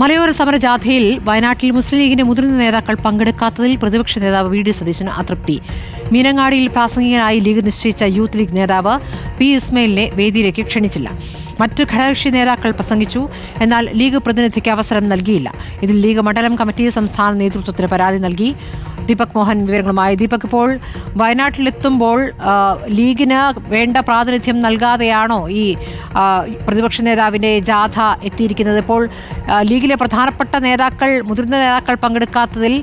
മലയോര സമരജാഥയിൽ വയനാട്ടിൽ മുസ്ലിം ലീഗിന്റെ മുതിർന്ന നേതാക്കൾ പങ്കെടുക്കാത്തതിൽ പ്രതിപക്ഷ നേതാവ് വി ഡി സതീശന് അതൃപ്തി. മീനങ്ങാടിയിൽ പ്രാസംഗികനായി ലീഗ് നിശ്ചയിച്ച യൂത്ത് ലീഗ് നേതാവ് പി ഇസ്മയിലിനെ വേദിയിലേക്ക് ക്ഷണിച്ചില്ല. മറ്റ് ഘടകകക്ഷി നേതാക്കൾ പ്രസംഗിച്ചു എന്നാൽ ലീഗ് പ്രതിനിധിക്ക് അവസരം നൽകിയില്ല. ഇതിൽ ലീഗ് മണ്ഡലം കമ്മിറ്റി സംസ്ഥാന നേതൃത്വത്തിന് പരാതി നൽകി. ദീപക് മോഹൻ വിവരങ്ങളുമായി. ദീപക് ഇപ്പോൾ വയനാട്ടിലെത്തുമ്പോൾ ലീഗിന് വേണ്ട പ്രാതിനിധ്യം നൽകാതെയാണോ ഈ പ്രതിപക്ഷ നേതാവിന്റെ ജാഥ എത്തിയിരിക്കുന്നത്. ഇപ്പോൾ ലീഗിലെ പ്രധാനപ്പെട്ട നേതാക്കൾ മുതിർന്ന നേതാക്കൾ പങ്കെടുക്കാത്തതിൽ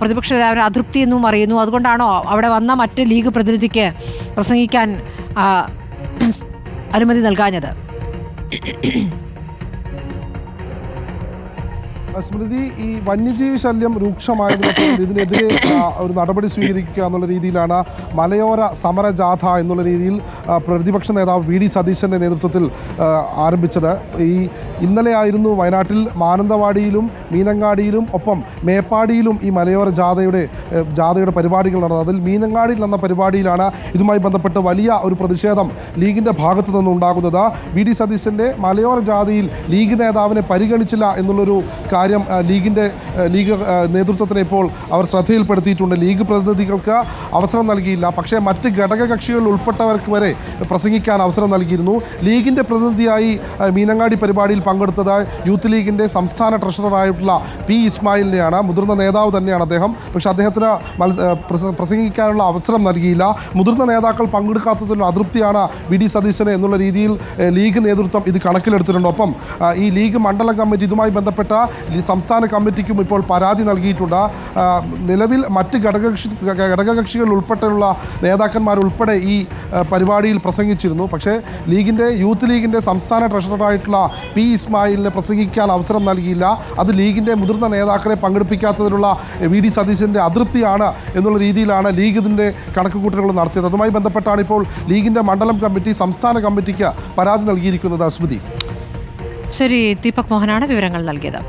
പ്രതിപക്ഷ നേതാവിന് അതൃപ്തി എന്നും അറിയുന്നു. അതുകൊണ്ടാണോ അവിടെ വന്ന മറ്റ് ലീഗ് പ്രതിനിധിക്ക് പ്രസംഗിക്കാൻ അനുമതി നൽകാഞ്ഞത്? സ്മൃതി ഈ വന്യജീവി ശല്യം രൂക്ഷമായതിനൊപ്പം ഇതിനെതിരെ ഒരു നടപടി സ്വീകരിക്കുക എന്നുള്ള രീതിയിലാണ് മലയോര സമര ജാഥ എന്നുള്ള രീതിയിൽ പ്രതിപക്ഷ നേതാവ് വി ഡി സതീശന്റെ നേതൃത്വത്തിൽ ആരംഭിച്ചത്. ഈ ഇന്നലെ ആയിരുന്നു വയനാട്ടിൽ മാനന്തവാടിയിലും മീനങ്ങാടിയിലും ഒപ്പം മേപ്പാടിയിലും ഈ മലയോര ജാഥയുടെ ജാഥയുടെ പരിപാടികൾ നടന്നത്. അതിൽ മീനങ്ങാടിയിൽ നടന്ന പരിപാടിയിലാണ് ഇതുമായി ബന്ധപ്പെട്ട് വലിയ ഒരു പ്രതിഷേധം ലീഗിന്റെ ഭാഗത്തു നിന്നുണ്ടാകുന്നത് വി ഡി സതീശന്റെ മലയോര ജാഥയിൽ ലീഗ് നേതാവിനെ പരിഗണിച്ചില്ല എന്നുള്ളൊരു കാര്യം ലീഗിന്റെ ലീഗ് നേതൃത്വത്തിന് ഇപ്പോൾ അവർ ശ്രദ്ധയിൽപ്പെടുത്തിയിട്ടുണ്ട്. ലീഗ് പ്രതിനിധികൾക്ക് അവസരം നൽകിയില്ല. പക്ഷേ മറ്റ് ഘടകകക്ഷികൾ ഉൾപ്പെട്ടവർക്ക് വരെ പ്രസംഗിക്കാൻ അവസരം നൽകിയിരുന്നു. ലീഗിന്റെ പ്രതിനിധിയായി മീനങ്ങാടി പരിപാടിയിൽ പങ്കെടുത്തത് യൂത്ത് ലീഗിന്റെ സംസ്ഥാന ട്രഷററായിട്ടുള്ള പി ഇസ്മായിലിനെയാണ് മുതിർന്ന നേതാവ് തന്നെയാണ് അദ്ദേഹം. പക്ഷെ അദ്ദേഹത്തിന് പ്രസംഗിക്കാനുള്ള അവസരം നൽകിയില്ല. മുതിർന്ന നേതാക്കൾ പങ്കെടുക്കാത്തതിലുള്ള അതൃപ്തിയാണ് വി ഡി സതീശന് എന്നുള്ള രീതിയിൽ ലീഗ് നേതൃത്വം ഇത് കണക്കിലെടുത്തിട്ടുണ്ട്. ഒപ്പം ഈ ലീഗ് മണ്ഡലം കമ്മിറ്റി ഇതുമായി ബന്ധപ്പെട്ട സംസ്ഥാന കമ്മിറ്റിക്കും ഇപ്പോൾ പരാതി നൽകിയിട്ടുണ്ട്. നിലവിൽ മറ്റ് ഘടകകക്ഷി ഘടകകക്ഷികൾ ഉൾപ്പെട്ടുള്ള നേതാക്കന്മാർ ഉൾപ്പെടെ ഈ പരിപാടിയിൽ പ്രസംഗിച്ചിരുന്നു. പക്ഷേ ലീഗിന്റെ യൂത്ത് ലീഗിന്റെ സംസ്ഥാന ട്രഷററായിട്ടുള്ള പി ഇസ്മായിലിന് പ്രസംഗിക്കാൻ അവസരം നൽകിയില്ല. അത് ലീഗിന്റെ മുതിർന്ന നേതാക്കളെ പങ്കെടുപ്പിക്കാത്തതിലുള്ള വി ഡി സതീശന്റെ അതൃപ്തിയാണ് എന്നുള്ള രീതിയിലാണ് ലീഗ് ഇതിന്റെ കണക്കുകൂട്ടലുകൾ നടത്തിയത്. അതുമായി ബന്ധപ്പെട്ടാണ് ഇപ്പോൾ ലീഗിന്റെ മണ്ഡലം കമ്മിറ്റി സംസ്ഥാന കമ്മിറ്റിക്ക് പരാതി നൽകിയിരിക്കുന്നത് സ്മൃതി. ശരി ദീപക് മോഹനാണ് വിവരങ്ങൾ നൽകിയത്.